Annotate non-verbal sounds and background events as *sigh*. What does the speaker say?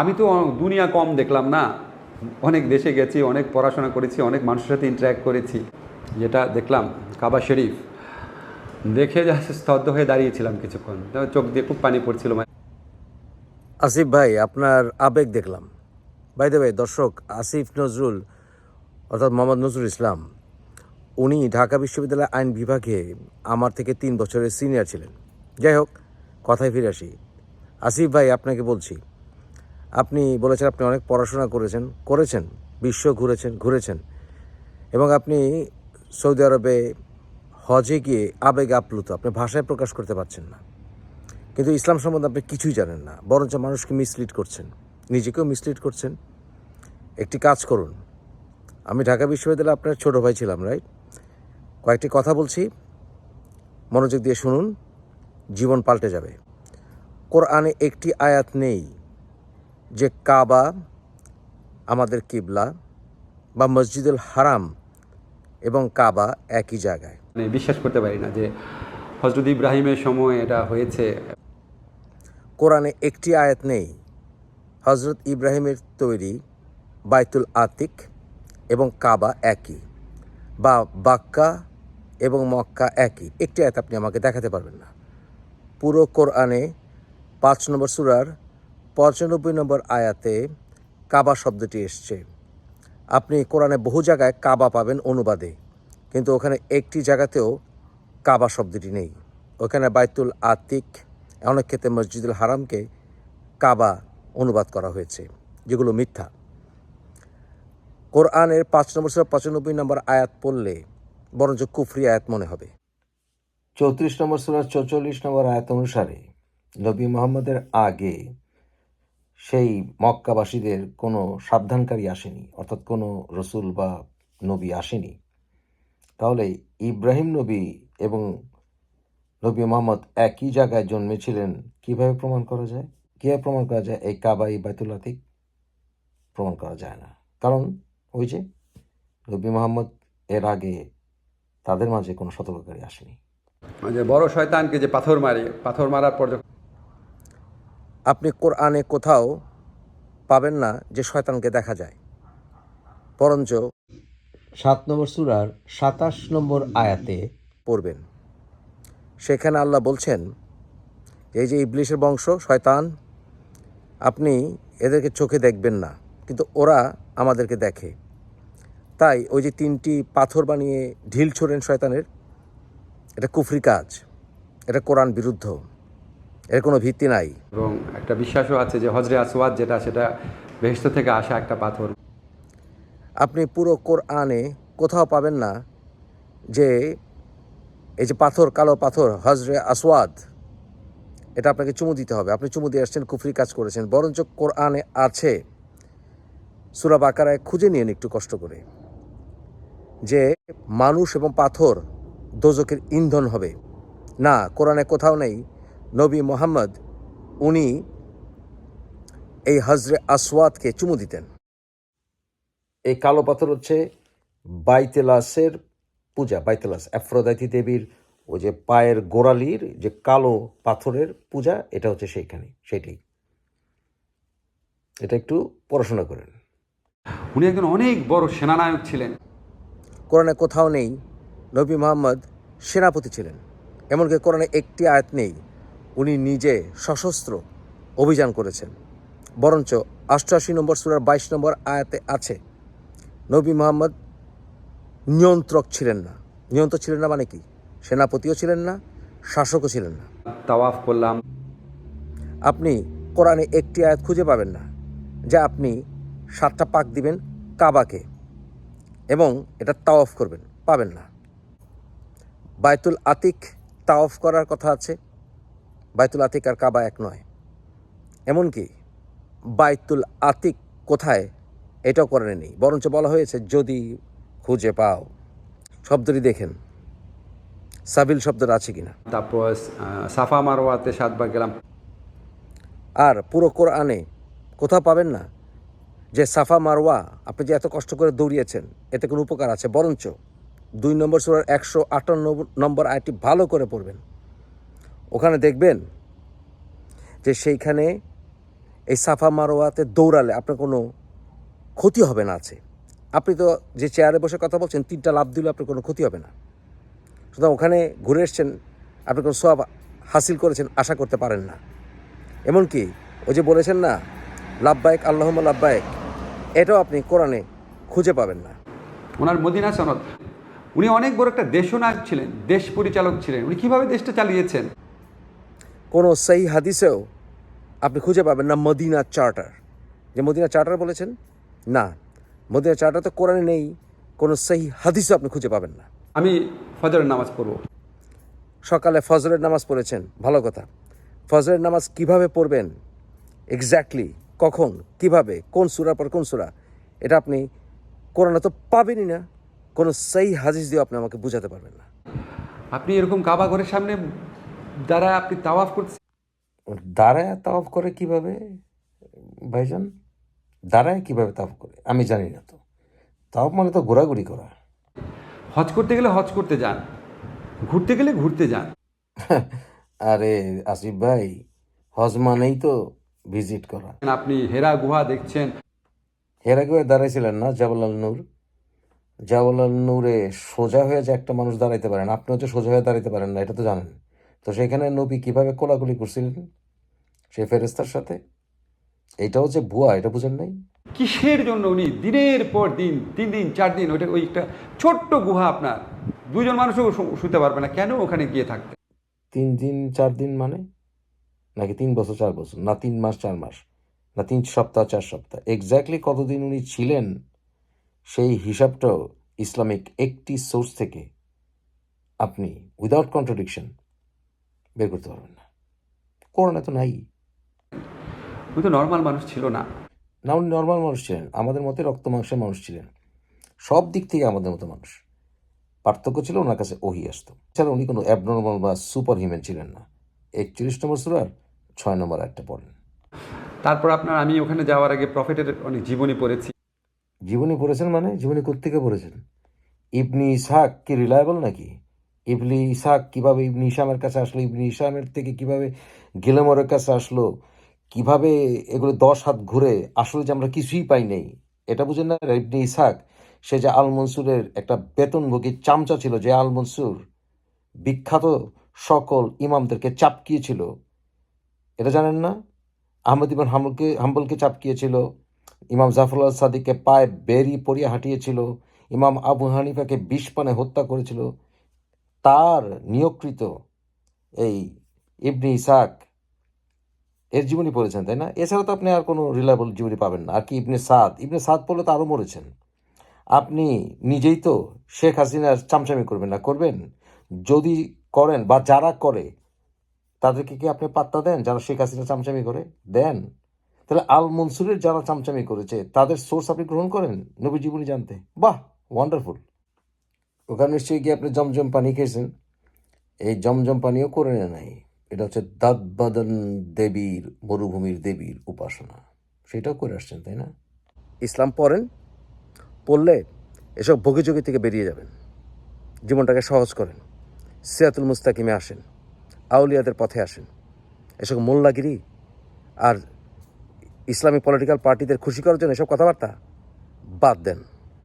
আমি তো দুনিয়া কম দেখলাম না। অনেক দেশে গেছি, অনেক পড়াশোনা করেছি, অনেক মানুষের সাথে ইন্টারাক্ট করেছি। যেটা দেখলাম, কাবা শরীফ। দেখে যা স্তব্ধ হয়ে দাঁড়িয়েছিলাম কিছুক্ষণ। চোখ দিয়ে খুব পানি পড়ছিল আসিফ ভাই, আপনার আবেগ দেখলাম। ভাই দ্য ভাই দর্শক, আসিফ নজরুল, অর্থাৎ মোহাম্মদ নজরুল ইসলাম, উনি ঢাকা বিশ্ববিদ্যালয় আইন বিভাগে আমার থেকে তিন বছরের সিনিয়র ছিলেন। যাই হোক, কথায় ফিরে আসি। আসিফ ভাই, আপনাকে বলছি আপনি বলেছেন আপনি অনেক পড়াশোনা করেছেন করেছেন, বিশ্ব ঘুরেছেন ঘুরেছেন। এবং আপনি সৌদি আরবে হজে গিয়ে আবেগ আপ্লুত, আপনি ভাষায় প্রকাশ করতে পারছেন না। কিন্তু ইসলাম সম্বন্ধে আপনি কিছুই জানেন না, বরঞ্চ মানুষকে মিসলিড করছেন। নিজেকেও মিসলিড করছেন। একটি কাজ করুন, আমি ঢাকা বিশ্ববিদ্যালয়ে আপনার ছোট ভাই ছিলাম রাইট কয়েকটি কথা বলছি, মনোযোগ দিয়ে শুনুন, জীবন পাল্টে যাবে। কোরআনে একটি আয়াত নেই যে কাবা আমাদের কিবলা বা মসজিদুল হারাম এবং কাবা একই জায়গায়। মানে বিশ্বাস করতে পারি না যে হজরত ইব্রাহিমের সময় এটা হয়েছে। কোরআনে একটি আয়াত নেই হজরত ইব্রাহিমের তৈরি বাইতুল আতিক এবং কাবা একই বা বাক্কা এবং মক্কা একই। একটি আয়াত আপনি আমাকে দেখাতে পারবেন না। পুরো কোরআনে পাঁচ নম্বর সুরার পঁচানব্বই নম্বর আয়াতে কাবা শব্দটি এসছে। আপনি কোরআনে বহু জায়গায় কাবা পাবেন অনুবাদে, কিন্তু ওখানে একটি জায়গাতেও কাবা শব্দটি নেই। ওখানে বাইতুল আতিক, অনেক ক্ষেত্রে মসজিদুল হারামকে কাবা অনুবাদ করা হয়েছে, যেগুলো মিথ্যা। কোরআনের পাঁচ নম্বর সুরা পঁচানব্বই নম্বর আয়াত পড়লে বরঞ্চ কুফরি আয়াত মনে হবে। চৌত্রিশ নম্বর সুরার চৌচল্লিশ নম্বর আয়াত অনুসারে নবী মোহাম্মদের আগে সেই মক্কাবাসীদের কোনো সাবধানকারী আসেনি, অর্থাৎ কোনো রসুল বা নবী আসেনি। তাহলে ইব্রাহিম নবী এবং নবী মোহাম্মদ একই জায়গায় জন্মেছিলেন, কীভাবে প্রমাণ করা যায়? কীভাবে প্রমাণ করা যায়? এই কাবা এই প্রমাণ করা যায় না। কারণ ওই যে নবী মোহাম্মদ এর আগে তাদের মাঝে কোনো সতর্ককারী আসেনি। যে বড় শয়তানকে যে পাথর মারে, পাথর মারার পর আপনি কোরআনে কোথাও পাবেন না যে শয়তানকে দেখা যায়। বরঞ্চ সাত নম্বর সুরার সাতাশ নম্বর আয়াতে পড়বেন। সেখানে আল্লাহ বলছেন, এই যে ইবলিশের বংশ, শয়তান, আপনি এদেরকে চোখে দেখবেন না, কিন্তু ওরা আমাদেরকে দেখে। তাই ওই যে তিনটি পাথর বানিয়ে ঢিল ছোড়েন শয়তানের, এটা কুফরি কাজ, এটা কোরআন বিরুদ্ধ। এর কোনো ভিত্তি নাই। এবং একটা বিশ্বাসও আছে যে হজরে আসওয়াদ যেটা সেটা বেহেস্ত থেকে আসা একটা পাথর। আপনি পুরো কোরআনে কোথাও পাবেন না যে এই যে পাথর কালো পাথর হজরে আসওয়াদ এটা আপনাকে চুমু দিতে হবে। আপনি চুমু দিয়ে আসছেন কুফরি কাজ করেছেন। বরঞ্চ কোরআনে আছে সুরা বাকারায় খুঁজে নিন একটু কষ্ট করে যে মানুষ এবং পাথর দোজকের ইন্ধন হবে। না কোরআনে কোথাও নেই। নবী মোহাম্মদ উনি এই হজরে আসওয়াদকে চুমু দিতেন। এই কালো পাথর হচ্ছে বাইতেলাসের পূজা বাইতেলাস অ্যাফ্রোদাইতি দেবীর ওই যে পায়ের গোড়ালির যে কালো পাথরের পূজা এটা হচ্ছে সেইখানে সেটাই এটা একটু পড়াশোনা করেন। উনি একজন অনেক বড় সেনানায়ক ছিলেন। কোরআনে কোথাও নেই নবী মোহাম্মদ সেনাপতি ছিলেন। এমনকি কোরআনে একটি আয়াত নেই উনি নিজে সশস্ত্র অভিযান করেছেন। বরঞ্চ অষ্টআশি নম্বর সুরার বাইশ নম্বর আয়াতে আছে নবী মোহাম্মদ নিয়ন্ত্রক ছিলেন না। নিয়ন্ত্রক ছিলেন না মানে কি? সেনাপতিও ছিলেন না শাসকও ছিলেন না। তাওয়াফ করলাম। আপনি কোরআনে একটি আয়াত খুঁজে পাবেন না যা আপনি সাতটা পাক দিবেন কাবাকে এবং এটা তাওয়াফ করবেন পাবেন না। বাইতুল আতিক তাওয়াফ করার কথা আছে বাইতুল আতিক আর কাবা এক নয়। এমনকি বাইতুল আতিক কোথায়? এটাও করে নেই। বরঞ্চ বলা হয়েছে যদি খুঁজে পাও। শব্দটি দেখেন। সাবিল শব্দটা আছে কিনা? তারপর সাফা মারোয়াতে সাতবার গেলাম। আর পুরো কোরআনে কোথাও পাবেন না যে সাফা মারওয়া আপনি যে এত কষ্ট করে দৌড়িয়েছেন এতে কোনো উপকার আছে। বরঞ্চ দুই নম্বর সুরার একশো আটান্ন নম্বর আয়টি ভালো করে পড়বেন। ওখানে দেখবেন যে সেইখানে এই সাফা মারোয়াতে দৌড়ালে আপনার কোনো ক্ষতি হবে না আছে। আপনি তো যে চেয়ারে বসে কথা বলছেন, তিনটা লাভ দিলে আপনার কোনো ক্ষতি হবে না। সুতরাং ওখানে ঘুরে এসছেন, আপনি কোনো সব হাসিল করেছেন, আশা করতে পারেন না। এমনকি ওই যে বলেছেন না লাভবায়ক আল্লাহম লাভবায়ক এটাও আপনি কোরআনে খুঁজে পাবেন না। ওনার মদিনা সনদ। উনি অনেক বড় একটা দেশনায়ক ছিলেন, দেশ পরিচালক ছিলেন। উনি কীভাবে দেশটা চালিয়েছেন? কোনো সেই হাদিসেও আপনি খুঁজে পাবেন না মদিনা চার্টার। যে মদিনা চার্টার বলেছেন? না। মদিনা চার্টার তো কোরআনে নেই কোনো সেই হাদিসও আপনি খুঁজে পাবেন না। আমি ফজরের নামাজ পড়ব। সকালে ফজরের নামাজ পড়েছেন ভালো কথা। ফজরের নামাজ কীভাবে পড়বেন? এক্স্যাক্টলি কখন কীভাবে কোন সুরার পর কোন সুরা? এটা আপনি কোরআনে তো পাবেনই না। কোনো সেই হাদিস দিয়ে আপনি আমাকে বুঝাতে পারবেন না। আপনি এরকম কাবা ঘরের সামনে দ্বারা আপনি তাওয়াফ করছেন দাঁড়ায় তাওয়াফ করে কীভাবে ভাইজান? দাঁড়ায় কীভাবে তাওয়াফ করে? আমি জানি না তো। তাওয়াফ মানে তো ঘোরাঘুরি করা। হজ করতে গেলে হজ করতে যান। ঘুরতে গেলে ঘুরতে যান। *laughs* আরে আসিফ ভাই হজ মানেই তো ভিজিট করা। আপনি হেরা গুহা দেখছেন। হেরা গুহায় দাঁড়াইছিলেন না জাওয়ালাল নূর? জাওয়ালাল নূরে সোজা হয়ে যে একটা মানুষ দাঁড়াইতে পারেন আপনি হচ্ছে সোজা হয়ে দাঁড়াইতে পারেন না এটা তো জানেন। তো সেখানে নবী কীভাবে কোলাকুলি করছিলেন? সে ফেরেস্তার সাথে। এইটা হচ্ছে ভুয়া এটা বুঝেন নাই? কিসের জন্য উনি দিনের পর দিন তিন দিন চার দিন ওইটা ওই একটা ছোট্ট গুহা আপনার। দুজন মানুষও শুতে পারবে না কেন ওখানে গিয়ে থাকতে? তিন দিন চার দিন মানে? নাকি তিন বছর চার বছর? না তিন মাস চার মাস? না তিন সপ্তাহ চার সপ্তাহ? এক্স্যাক্টলি কতদিন উনি ছিলেন? সেই হিসাবটাও ইসলামিক একটি সোর্স থেকে আপনি উইদাউট কন্ট্রাডিকশন বের করতে পারবেন না। করোনা তো নাই। উনি তো নর্মাল মানুষ ছিল না। না উনি নর্মাল মানুষ ছিলেন। আমাদের মতে রক্ত মাংসের মানুষ ছিলেন। সব দিক থেকে আমাদের মতো মানুষ। পার্থক্য ছিল ওনার কাছে ওহি আসতো। এছাড়া উনি কোনো অ্যাবনর্মাল বা সুপার হিউম্যান ছিলেন না। একচল্লিশ নম্বর সুরার ছয় নম্বর একটা পড়েন। তারপর আপনার আমি ওখানে যাওয়ার আগে প্রফেটের অনেক জীবনী পড়েছি। জীবনী পড়েছেন মানে? জীবনী কোত্থেকে পড়েছেন? ইবনি ইসাক কি রিলায়েবল নাকি? ইবনি ইসাক কীভাবে ইবনি ইসামের কাছে আসলো, ইবনি ইসামের থেকে কীভাবে গিলেমরের কাছে আসলো, কীভাবে এগুলো দশ হাত ঘুরে আসলে যে আমরা কিছুই পাই নাই, এটা বুঝেন না? ইবনি ইসাক সে যে আল মনসুরের একটা বেতনভোগী চামচা ছিল যে আল মনসুর, বিখ্যাত সকল ইমামদেরকে চাপকিয়েছিল। এটা জানেন না? আহমদ ইবান হাম্বলকে হাম্বলকে চাপকিয়েছিল, ইমাম জাফরুল্লাহ সাদিককে পায়ে বেরি পরিয়ে হাঁটিয়েছিল, ইমাম আবু হানিফাকে বিষ পানে হত্যা করেছিল তার নিয়োগকৃত এই ইবনি ইসাক এর জীবনী পড়েছেন, তাই না? এছাড়া তো আপনি আর কোনো রিলায়েবল জীবনী পাবেন না। আর কি ইবনে সাদ? ইবনে সাদ পড়লে তো আরও মরেছেন। আপনি নিজেই তো শেখ হাসিনার চামচামি করবেন না। করবেন? যদি করেন বা যারা করে, তাদেরকে কি আপনি পাত্তা দেন? যারা শেখ হাসিনা চামচামি করে, দেন। তাহলে আল মনসুরের যারা চামচামি করেছে, তাদের সোর্স আপনি গ্রহণ করেন নবী জীবনী জানতে? বাহ ওয়ান্ডারফুল ওখানে নিশ্চয়ই গিয়ে আপনি জমজম পানি খেয়েছেন। এই জমজম পানিও করে নাই। এটা হচ্ছে দাদবাদন দেবীর, মরুভূমির দেবীর উপাসনা। সেটাও করে আসছেন, তাই না? ইসলাম পড়েন, পড়লে এসব ভোগীযোগী থেকে বেরিয়ে যাবেন। জীবনটাকে সহজ করেন। সিয়াতুল মুস্তাকিমে আসেন। আউলিয়াদের পথে আসেন। এসব মোল্লাগিরি আর ইসলামী পলিটিক্যাল পার্টিদের খুশি করার জন্য এসব কথাবার্তা বাদ দেন।